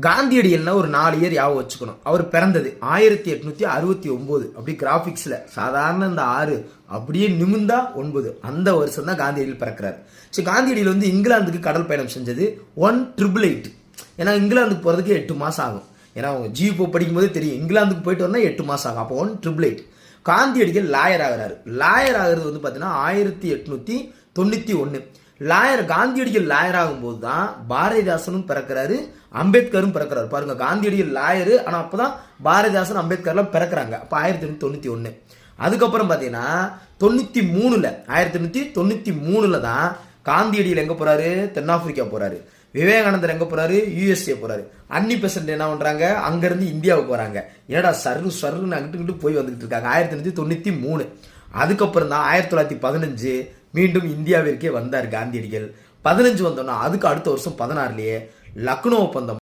காந்தியடிகள்னா ஒரு நாலு இயர் யாவும் வச்சுக்கணும். அவர் பிறந்தது ஆயிரத்தி எட்நூத்தி அறுபத்தி ஒன்பது அப்படி கிராஃபிக்ஸ்ல சாதாரண இந்த ஆறு அப்படியே நிமிந்தா ஒன்பது. அந்த வருஷம் தான் காந்தியடிகள் பிறக்கிறார். சரி காந்தியடிகள் வந்து இங்கிலாந்துக்கு கடல் பயணம் செஞ்சது ஒன் ட்ரிபிள் எயிட் ஏன்னா இங்கிலாந்துக்கு போறதுக்கு எட்டு மாசம் ஆகும். ஏன்னா அவங்க ஜிபோ படிக்கும்போதே தெரியும். இங்கிலாந்துக்கு போயிட்டு வந்தா எட்டு மாசம் ஆகும். அப்போ ஒன் ட்ரிபிள் எயிட் காந்தியடிகள் லாயர் ஆகிறாரு. லாயர் ஆகிறது வந்து பார்த்தீங்கன்னா ஆயிரத்தி எட்நூத்தி தொண்ணூத்தி ஒன்று லாயர் காந்தியடிகள் லாயர் ஆகும்போது தான் பாரதிதாசனும் பிறக்கிறாரு அம்பேத்கரும் பிறக்கிறாரு. பாருங்க காந்தியடிகள் லாயரு அப்போ தான் பாரதிதாசன் அம்பேத்கர்லாம் பிறக்கிறாங்க. அப்போ ஆயிரத்தி எண்ணூற்றி தொண்ணூற்றி ஒன்று அதுக்கப்புறம் பார்த்தீங்கன்னா தொண்ணூற்றி மூணில் ஆயிரத்தி எண்ணூற்றி தொண்ணூற்றி மூணில் தான் காந்தியடிகள் எங்கே போகிறாரு தென்னாப்பிரிக்கா போகிறாரு விவேகானந்தர் எங்கே போகிறாரு யூஎஸ்ஏ போகிறாரு அன்னி பெசன்ட் என்ன பண்ணுறாங்க அங்கேருந்து இந்தியாவுக்கு போகிறாங்க ஏடா சர்ரு சர்ருன்னு அங்கிட்டு போய் வந்துக்கிட்டு இருக்காங்க. ஆயிரத்தி எண்ணூற்றி தொண்ணூற்றி மூணு. அதுக்கப்புறம் தான் ஆயிரத்தி தொள்ளாயிரத்தி பதினஞ்சு மீண்டும் இந்தியாவிற்கே வந்தார் காந்தியடிகள். பதினஞ்சு வந்தோன்னா அதுக்கு அடுத்த வருஷம் பதினாறுலயே லக்னோ ஒப்பந்தம்.